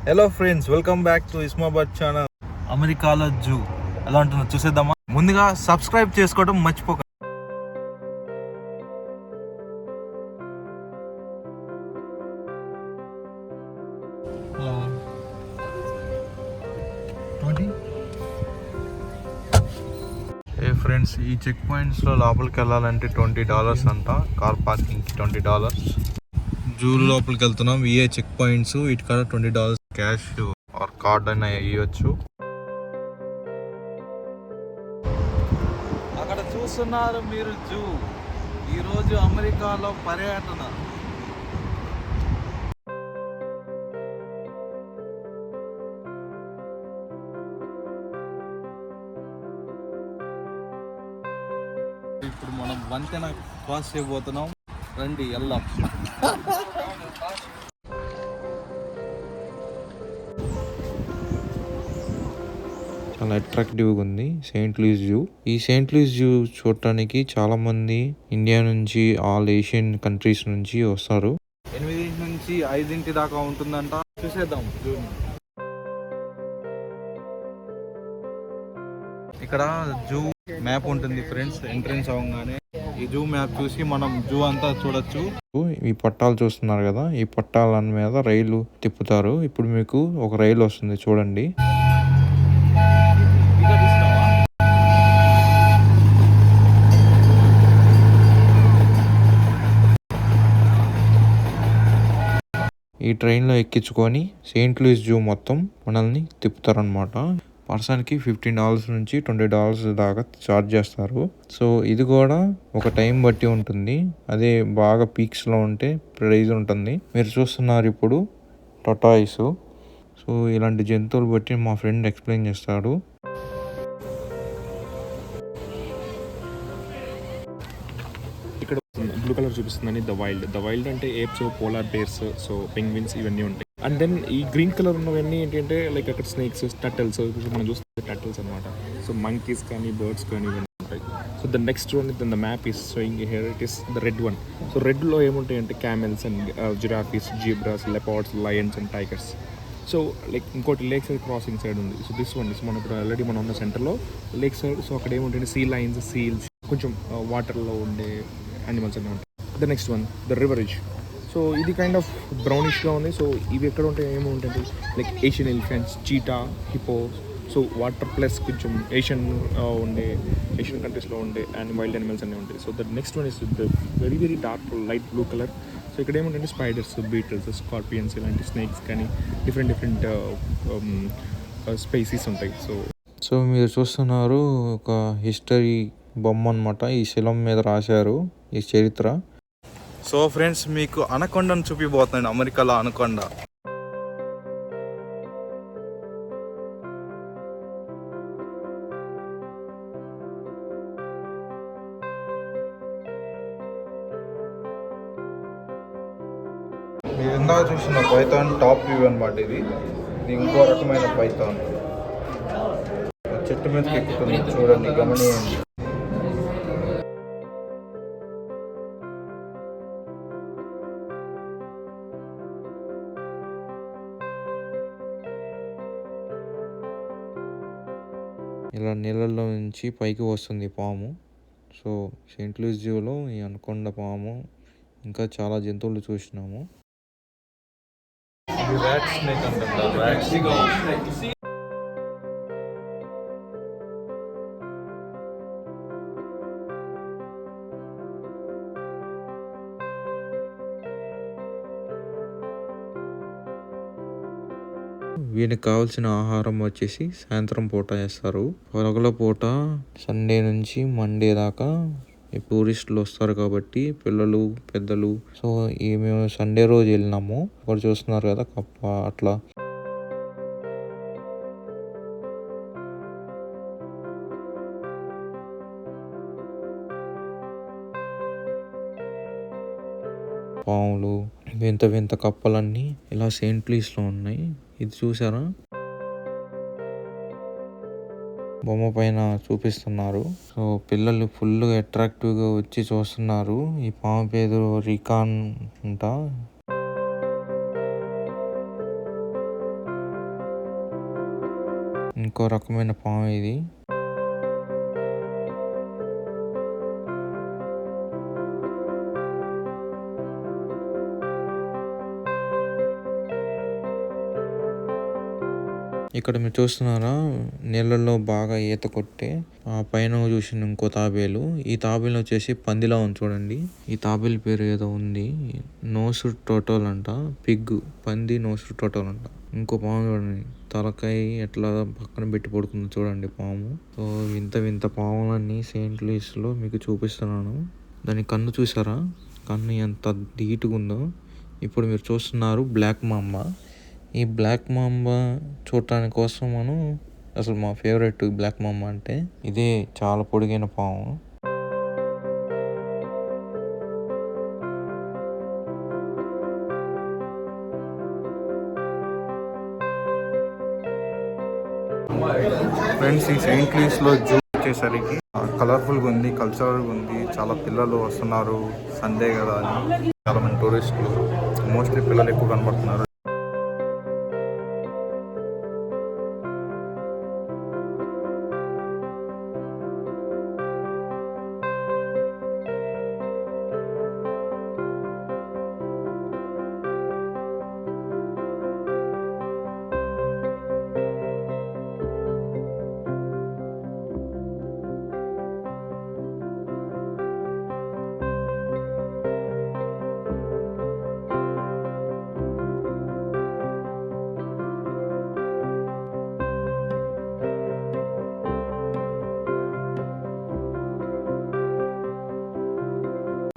Hello friends welcome back to ఇస్మాబాద్ channel అమెరికాలో zoo ఎలా ఉంటుందో చూసేద్దామా? ముందుగా సబ్స్క్రైబ్ చేసుకోవడం మర్చిపోక ఏ ఫ్రెండ్స్ ఈ చెక్ పాయింట్స్లో లోపలికి వెళ్ళాలంటే ట్వంటీ డాలర్స్ అంట. కార్ పార్కింగ్కి ట్వంటీ డాలర్స్ జూ లోపలికి వెళ్తున్నాం. విఏ check points ఇటుకాడ twenty dollars cash or card అయినా ఇవ్వచ్చు అక్కడ చూస్తున్నారు మీరు జూ. ఈరోజు అమెరికాలో పర్యటన. ఇప్పుడు మనం వంతెన క్రాస్ చేయబోతున్నాం. రండి వెళ్దాం. చాలా అట్రాక్టివ్గా ఉంది సెయింట్ లూయిస్ జూ ఈ సెయింట్ లూయిస్ జూ చూడటానికి చాలా మంది ఇండియా నుంచి ఆల్ ఏషియన్ కంట్రీస్ నుంచి వస్తారు. ఎనిమిది నుంచి ఐదింటి దాకా ఉంటుందంట. చూసేద్దాం జూ ఇక్కడ జూ మ్యాప్ ఉంటుంది ఫ్రెండ్స్ ఎంట్రెన్స్ అవ్వగానే. ఈ జూ మ్యాప్ చూసి మనం జూ అంతా చూడొచ్చు. ఈ పట్టాలు చూస్తున్నారు కదా ఈ పట్టాల మీద రైలు తిప్పుతారు. ఇప్పుడు మీకు ఒక రైలు వస్తుంది చూడండి. ఈ ట్రైన్లో ఎక్కించుకొని సెయింట్ లూయిస్ జూ మొత్తం మనల్ని తిప్పుతారనమాట పర్సన్కి ఫిఫ్టీన్ డాలర్స్ నుంచి ట్వంటీ డాలర్స్ దాకా ఛార్జ్ చేస్తారు. సో ఇది కూడా ఒక టైం బట్టి ఉంటుంది. అదే బాగా పీక్స్లో ఉంటే ప్రైజ్ ఉంటుంది. మీరు చూస్తున్నారు ఇప్పుడు టొటాయిస్. సో ఇలాంటి జంతువులు బట్టి మా ఫ్రెండ్ ఎక్స్ప్లెయిన్ చేస్తాడు. కనిపిస్తుందని ద వైల్డ్ ద వైల్డ్ అంటే apes polar bears so penguins ఇవన్నీ ఉంటాయి. అండ్ దెన్ ఈ గ్రీన్ కలర్ ఉన్నవన్నీ ఏంటంటే లైక్ అక్కడ స్నేక్స్ టటల్స్ మనం చూస్తే టటల్స్ అనమాట సో మంకీస్ కానీ బర్డ్స్ కానీ ఇవన్నీ ఉంటాయి. So the next one then the map is showing here it is the red one so రెడ్లో ఏముంటాయి అంటే camels and giraffes zebras leopards lions and tigers so like ఇంకోటి లేక్ సైడ్ క్రాసింగ్ సైడ్ ఉంది. So this one is మన ఇప్పుడు already మనం ఉన్న సెంటర్లో lake side so అక్కడ ఏముంటాయి సీ లైన్స్ సీల్స్ కొంచెం uh, వాటర్లో ఉండే యానిమల్స్ అన్నీ ఉంటాయి. The next one the river edge so ఇది కైండ్ ఆఫ్ బ్రౌనిష్గా ఉంది. సో ఇవి ఎక్కడ ఉంటాయి ఏమో ఉంటాయి like Asian elephants cheetah hippo so water plus కొంచెం ఏషియన్ uh, ఉండే ఏషియన్ కంట్రీస్లో ఉండే అండ్ వైల్డ్ యానిమల్స్ అన్నీ ఉంటాయి. So the next one is the very very dark light blue colour so ఇక్కడ ఏముంటే స్పైడర్స్ బీటల్స్ స్కార్పియన్స్ ఇలాంటి స్నేక్స్ కానీ డిఫరెంట్ డిఫరెంట్ స్పైసీస్ ఉంటాయి. సో సో మీరు చూస్తున్నారు ఒక హిస్టరీ బొమ్మ అనమాట ఈ శిలం మీద రాశారు ఈ చరిత్ర. సో ఫ్రెండ్స్ మీకు అనకొండను చూపిపోతున్నాను అమెరికాలో అనకొండ. మీరు ఇందాక చూసిన పైథాన్ టాప్ వ్యూ అనమాట ఇది. ఇది ఇంకో రకమైన పైథాన్ చెట్టు మీదకి ఎక్కుతుంది చూడండి గమనియండి. ఇలా నీళ్ళల్లో నుంచి పైకి వస్తుంది పాము. సో సెయింట్ లూస్ జూలో ఈ అనకొండ పాము ఇంకా చాలా జంతువులు చూసినాము. వీనికి కావాల్సిన ఆహారం వచ్చేసి సాయంత్రం పూట వేస్తారు పగల పూట సండే నుంచి మండే దాకా ఈ టూరిస్టులు వస్తారు కాబట్టి పిల్లలు పెద్దలు. సో ఈ మేము సండే రోజు వెళ్ళినాము. ఒకరు చూస్తున్నారు కదా కప్ప అట్లా. పాములు వింత వింత కప్పలన్నీ ఇలా సెయింట్ లూయిస్లో ఉన్నాయి. ఇది చూసారా? బొమ్మ పైన చూపిస్తున్నారు. సో పిల్లలు ఫుల్ అట్రాక్టివ్గా వచ్చి చూస్తున్నారు. ఈ పాము పేరు రికాన్ అంట. ఇంకో రకమైన పాము ఇది. ఇక్కడ మీరు చూస్తున్నారా? నీళ్ళల్లో బాగా ఈత కొట్టే ఆ పైన చూసిన ఇంకో తాబేలు. ఈ తాబేలు వచ్చేసి పందిలా ఉంది చూడండి. ఈ తాబేలు పేరు ఏదో ఉంది. నోసు టోటోల్ అంట. పిగ్ పంది నోసు టోటోల్ అంట. ఇంకో పాము చూడండి. తలకాయ ఎట్లా పక్కన పెట్టి పడుకుందో చూడండి పాము. సో వింత వింత పాములన్నీ సెయింట్ లూయిస్లో మీకు చూపిస్తున్నాను. దాని కన్ను చూసారా? కన్ను ఎంత ధీటుగా ఉందో. ఇప్పుడు మీరు చూస్తున్నారు బ్లాక్ మాంబ ఈ బ్లాక్ మాంబ చూడటానికి కోసం మనం అసలు మా ఫేవరెట్ బ్లాక్ మాంబ అంటే ఇదే చాలా పొడిగైన పాము. ఫ్రెండ్స్ ఈ సెయింట్ లూయిస్లో జూ వచ్చేసరికి కలర్ఫుల్గా ఉంది కల్చరల్గా ఉంది. చాలా పిల్లలు వస్తున్నారు సండే కదా అని. చాలా మంది టూరిస్టులు మోస్ట్లీ పిల్లలు ఎక్కువ కనబడుతున్నారు.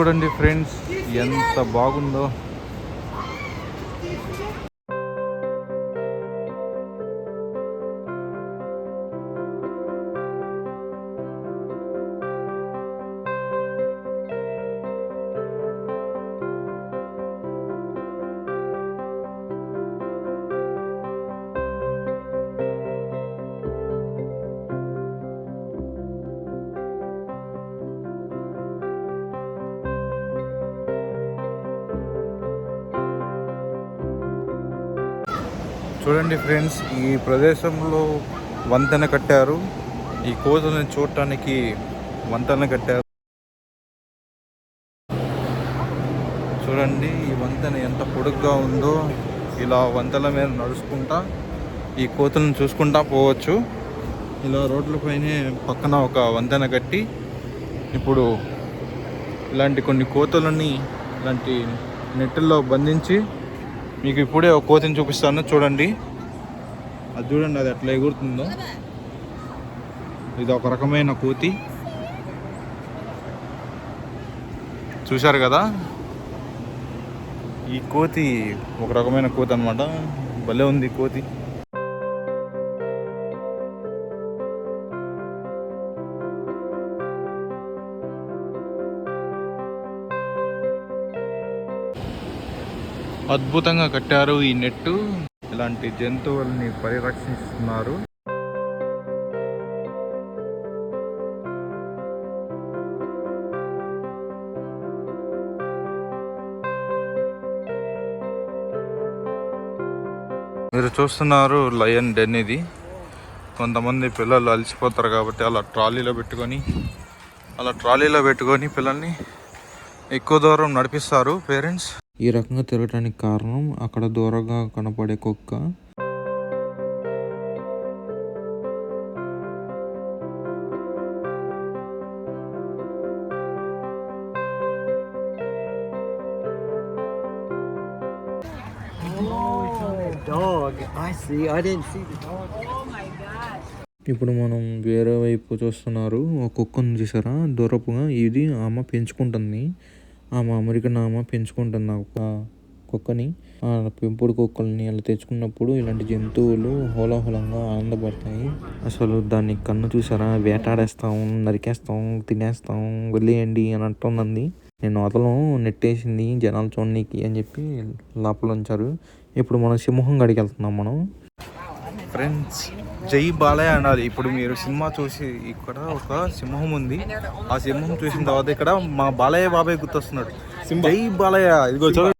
చూడండి ఫ్రెండ్స్ ఎంత బాగుందో. చూడండి ఫ్రెండ్స్ ఈ ప్రదేశంలో వంతెన కట్టారు. ఈ కోతులను చూడటానికి వంతెన కట్టారు. చూడండి ఈ వంతెన ఎంత పొడుగ్గా ఉందో. ఇలా వంతెన మీద నడుచుకుంటా ఈ కోతులను చూసుకుంటా పోవచ్చు. ఇలా రోడ్లపైనే పక్కన ఒక వంతెన కట్టి ఇప్పుడు ఇలాంటి కొన్ని కోతులని ఇలాంటి నెట్టుల్లో బంధించి మీకు ఇప్పుడే ఒక కోతిని చూపిస్తాను చూడండి. అది చూడండి అది ఎట్లా ఎగురుతుందో. ఇది ఒక రకమైన కోతి. చూశారు కదా? ఈ కోతి ఒక రకమైన కోతి అనమాట భలే ఉంది ఈ కోతి. అద్భుతంగా కట్టారు ఈ నెట్టు. ఇలాంటి జంతువుల్ని పరిరక్షిస్తున్నారు. మీరు చూస్తున్నారు లయన్ డెన్ ఇది. కొంతమంది పిల్లలు అలసిపోతారు కాబట్టి అలా ట్రాలీలో పెట్టుకొని అలా ట్రాలీలో పెట్టుకొని పిల్లల్ని ఎక్కువ దూరం నడిపిస్తారు పేరెంట్స్. ఈ రకంగా తిరగటానికి కారణం అక్కడ దూరంగా కనపడే కుక్క. ఇప్పుడు మనం వేరే వైపు చూస్తున్నారు. ఒక కుక్కను చూసారా? దూరపుగా ఇది ఆమె పెంచుకుంటుంది. ఆ అమెరికన్ నామ పెంచుకుంటుంది ఆ కుక్కని. ఆ పెంపుడు కుక్కల్ని అలా తెచ్చుకున్నప్పుడు ఇలాంటి జంతువులు హోలాహోలంగా ఆనందపడతాయి. అసలు దాన్ని కన్ను చూసారా? వేటాడేస్తాం నరికేస్తాం తినేస్తాం వదిలేయండి అని అంటున్నది నేను వదలం నెట్టేసింది జనాలు చూడనీకి అని చెప్పి లోపల ఉంచారు. ఇప్పుడు మనం సింహం గడికి వెళ్తున్నాం మనం. ఫ్రెండ్స్ జై బాలయ్య అనాలి ఇప్పుడు మీరు సినిమా చూసి ఇక్కడ ఒక సింహం ఉంది. ఆ సింహం చూసిన తర్వాత ఇక్కడ మా బాలయ్య బాబాయ్ గుర్తొస్తున్నాడు. జై బాలయ్య. ఇదిగో చూడండి